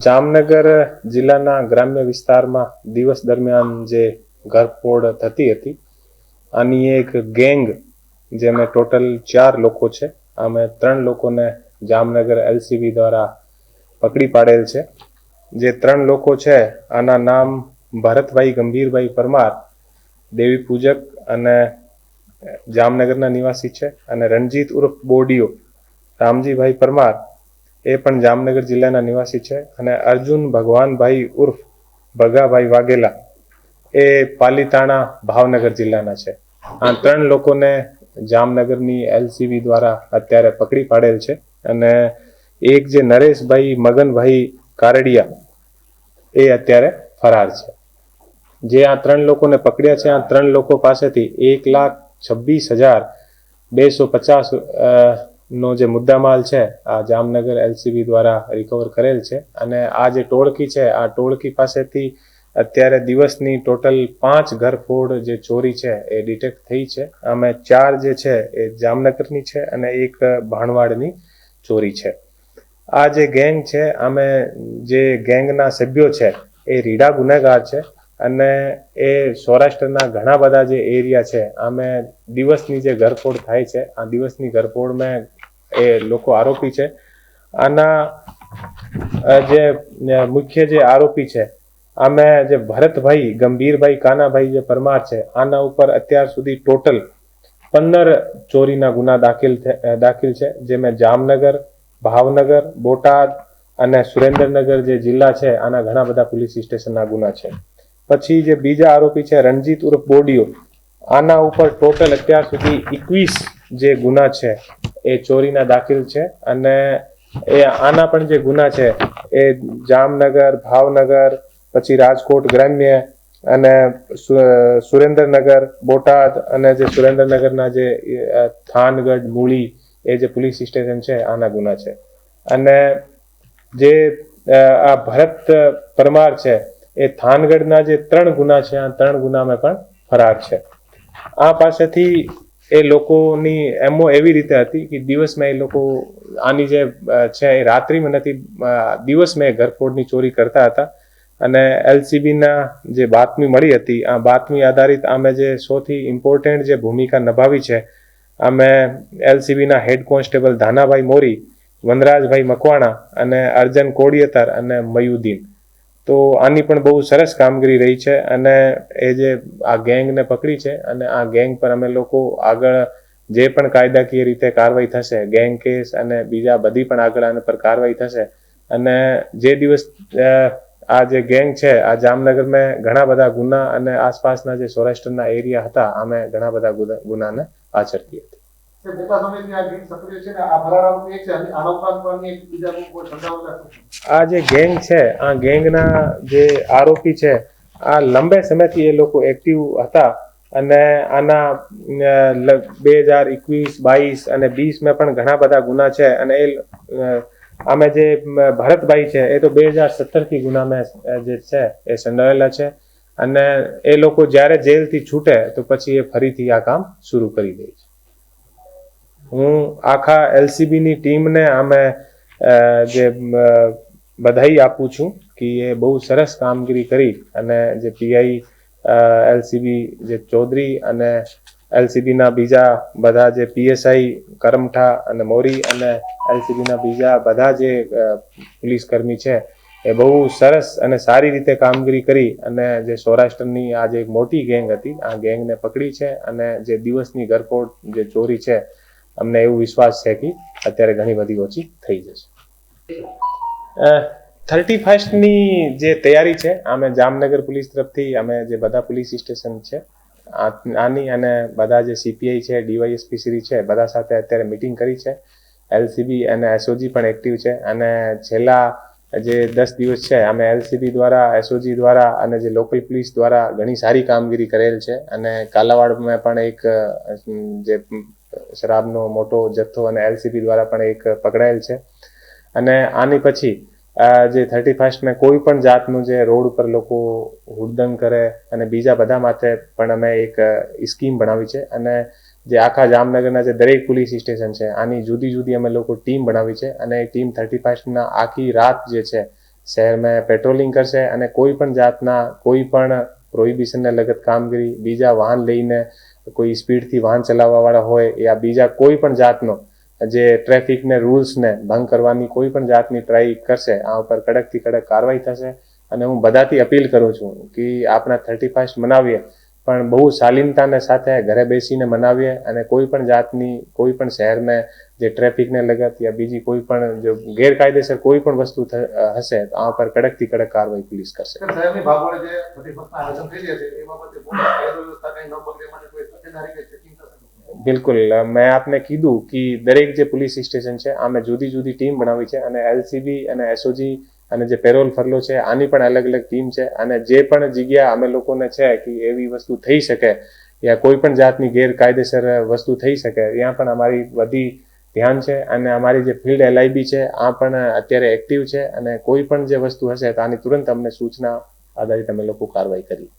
જામનગર જિલ્લાના ગ્રામ્ય વિસ્તારમાં દિવસ દરમિયાન જે ઘરફોડ થતી હતી, આની એક ગેંગ જેમાં ટોટલ ચાર લોકો છે અમે ત્રણ લોકોને જામનગર એલસીબી દ્વારા પકડી પાડેલ છે. જે ત્રણ લોકો છે, આના નામ ભરતભાઈ ગંભીરભાઈ પરમાર, દેવી પૂજક અને જામનગરના નિવાસી છે, અને રણજીત ઉર્ફ બોડીઓ રામજીભાઈ પરમાર એ પણ જામનગર જિલ્લાના નિવાસી છે. અને અર્જુન ભગવાનભાઈ ઉર્ફ ભગાભાઈ વાઘેલા એ પાલીતાણા ભાવનગર જિલ્લાના છે. આ ત્રણ લોકોને જામનગરની એલસીબી દ્વારા અત્યારે પકડી પાડેલ છે. અને એક જે નરેશભાઈ મગનભાઈ કારડિયા એ અત્યારે ફરાર છે. જે આ ત્રણ લોકોને પકડ્યા છે, આ ત્રણ લોકો પાસેથી એક લાખ છવ્વીસ હજાર બેસો પચાસ નો જે મુદ્દામાલ છે, આ જામનગર એલસીબી દ્વારા રિકવર કરેલ છે. અને આ જે ટોળકી છે, આ ટોળકી પાસેથી અત્યારે દિવસની ટોટલ પાંચ ઘરફોડ જે ચોરી છે, એ ડિટેક્ટ થઈ છે. અમે ચાર જે છે, એ જામનગરની છે અને એક ભાણવાડની ચોરી છે. આ જે ગેંગ છે, અમે જે ગેંગના સભ્યો છે, એ રીડા ગુનેગાર છે અને એ સૌરાષ્ટ્રના ઘણા બધા જે એરિયા છે, અમે દિવસની જે ઘરફોડ થાય છે, આ દિવસની ઘરફોડમાં એ લોકો આરોપી છે. આના જે મુખ્ય જે આરોપી છે અમે જે ભરતભાઈ, ગંભીરભાઈ કાનાભાઈ જે પરમાર છે, આના ઉપર અત્યાર સુધી ટોટલ પંદર ચોરીના ગુના દાખલ દાખલ છે. જેમાં જામનગર, ભાવનગર, બોટાદ અને સુરેન્દ્રનગર જે જિલ્લા છે, આના ઘણા બધા પોલીસ સ્ટેશનના ગુના છે. પછી જે બીજા આરોપી છે, રણજીત ઉર્ફ બોડિયો, આના ઉપર ટોટલ અત્યાર સુધી એકવીસ જે ગુના છે, એ ચોરીના દાખલ છે અને એ આના પણ જે ગુના છે, એ જામનગર, ભાવનગર, પછી રાજકોટ ગ્રામ્ય અને સુરેન્દ્રનગર, બોટાદ અને જે સુરેન્દ્રનગરના જે થાનગઢ, મૂળી એ જે પોલીસ સ્ટેશન છે, આના ગુના છે. અને જે આ ભરત પરમાર છે, એ થાનગઢના જે ત્રણ ગુના છે, આ ત્રણ ગુનામાં પણ ફરાર છે. આ પાસેથી એ લોકોની એમો એવી રીતે હતી કે દિવસમાં એ લોકો આની જે છે એ રાત્રિમાં નથી દિવસમાં એ ઘરફોડની ચોરી કરતા હતા. અને એલસીબીના જે બાતમી મળી હતી, આ બાતમી આધારિત અમે જે સૌથી ઇમ્પોર્ટન્ટ જે ભૂમિકા નિભાવી છે અમે એલસીબીના હેડ કોન્સ્ટેબલ ધાનાભાઈ મોરી, વનરાજભાઈ મકવાણા અને અર્જન કોડિયતર અને મયુદ્દીન. તો આની પણ બહુ સરસ કામગીરી રહી છે અને એ જે આ ગેંગને પકડી છે અને આ ગેંગ પર અમે લોકો આગળ જે પણ કાયદાકીય રીતે કાર્યવાહી થશે, ગેંગ કેસ અને બીજા બધી પણ આગળ આના પર કાર્યવાહી થશે અને જે દિવસ આ જે ગેંગ છે, આ જામનગરમાં ઘણા બધા ગુના અને આસપાસના જે સૌરાષ્ટ્રના એરિયા હતા, અમે ઘણા બધા ગુના- ગુનાને આચરતી હતી. તે મોટા સમયથી આ ગેંગ સક્રિય છે ને આ આરોપી એક છે અને આના ઉપરાંત પણ એક બીજા લોકો સંડોવાયેલા છે આ જે ગેંગ છે, આ ગેંગના જે આરોપી છે, આ લંબે સમયથી એ લોકો એક્ટિવ હતા અને આના બે હજાર એકવીસ, બાવીસ અને વીસમાં પણ ઘણા બધા ગુના છે અને એ આમે જે ભરતભાઈ છે, એ તો બે હજાર સત્તરથી ગુનામાં જે છે, એ સંડાવેલા છે અને એ લોકો જ્યારે જેલથી છૂટે તો પછી એ ફરીથી આ કામ શરૂ કરી દે છે. હું આખા એલસીબીની ટીમને અમે જે બધાઈ આપું છું કે એ બહુ સરસ કામગીરી કરી અને જે પીઆઈ એલસીબી જે ચૌધરી અને એલસીબીના બીજા બધા જે પીએસઆઈ કરમઠા અને મોરી અને એલસીબીના બીજા બધા જે પોલીસ કર્મી છે, એ બહુ સરસ અને સારી રીતે કામગીરી કરી અને જે સૌરાષ્ટ્રની આ જે મોટી ગેંગ હતી, આ ગેંગને પકડી છે અને જે દિવસની ઘરફોડ જે ચોરી છે અમને એવું વિશ્વાસ છે કે અત્યારે ઘણી બધી ઓછી થઈ જશે. થર્ટી ફર્સ્ટની જે તૈયારી છે, અમે જામનગર પોલીસ તરફથી, અમે જે બધા પોલીસ સ્ટેશન છે આની અને બધા જે સીપીઆઈ છે ડીવાયએસપી શ્રી છે, બધા સાથે અત્યારે મિટિંગ કરી છે. એલસીબી અને એસઓજી પણ એક્ટિવ છે. અને છેલ્લા જે દસ દિવસ છે, અમે એલસીબી દ્વારા એસઓજી દ્વારા અને જે લોકલ પોલીસ દ્વારા ઘણી સારી કામગીરી કરેલ છે. અને કાલાવાડમાં પણ એક જે શરાબનો મોટો જથ્થો અને એલસીબી દ્વારા પણ એક પકડાયેલ છે. અને આની પછી જે થર્ટી ફર્સ્ટને કોઈ પણ જાતનું જે રોડ ઉપર લોકો હુડદંગ કરે અને બીજા બધા માટે પણ અમે એક સ્કીમ બનાવી છે. અને જે આખા જામનગરના જે દરેક પોલીસ સ્ટેશન છે, આની જુદી જુદી અમે લોકો ટીમ બનાવી છે. અને એ ટીમ થર્ટી ફર્સ્ટના આખી રાત જે છે, શહેરમાં પેટ્રોલિંગ કરશે અને કોઈ પણ જાતના કોઈ પણ પ્રોહિબિશનને લગત કામગીરી, બીજા વાહન લઈને કોઈ સ્પીડથી વાહન ચલાવવાવાળા હોય યા બીજા કોઈ પણ જાતનો જે ટ્રાફિકને, રૂલ્સને ભંગ કરવાની કોઈ પણ જાતની ટ્રાય કરશે, આ ઉપર કડકથી કડક કાર્યવાહી થશે. અને હું બધાથી અપીલ કરું છું કે આપણા થર્ટી ફર્સ્ટ મનાવીએ, પણ બહુ શાલીનતાને સાથે ઘરે બેસીને મનાવીએ અને કોઈ પણ જાતની, કોઈ પણ શહેરને જે ટ્રાફિકને લગત યા બીજી કોઈ પણ જો ગેરકાયદેસર કોઈ પણ વસ્તુ હશે, તો આ પર કડકથી કડક કાર્યવાહી પોલીસ કરશે. બિલકુલ. મેં આપને કીધું કે દરેક જે પોલીસ સ્ટેશન છે, આમે જુદી જુદી ટીમ બનાવી છે અને એલસીબી અને એસઓજી અને જે પેરોલ ફરલો છે, આની પણ અલગ અલગ ટીમ છે અને જે પણ જગ્યા અમે લોકોને છે કે એવી વસ્તુ થઈ શકે યા કોઈ પણ જાતની ગેરકાયદેસર વસ્તુ થઈ શકે, ત્યાં પણ અમારી બધી ધ્યાન છે અને અમારી જે ફિલ્ડ એલઆઈબી છે, આ પણ અત્યારે એક્ટિવ છે અને કોઈ પણ જે વસ્તુ હશે તો આની તુરંત અમને સૂચના આધારિત અમે લોકો કાર્યવાહી કરી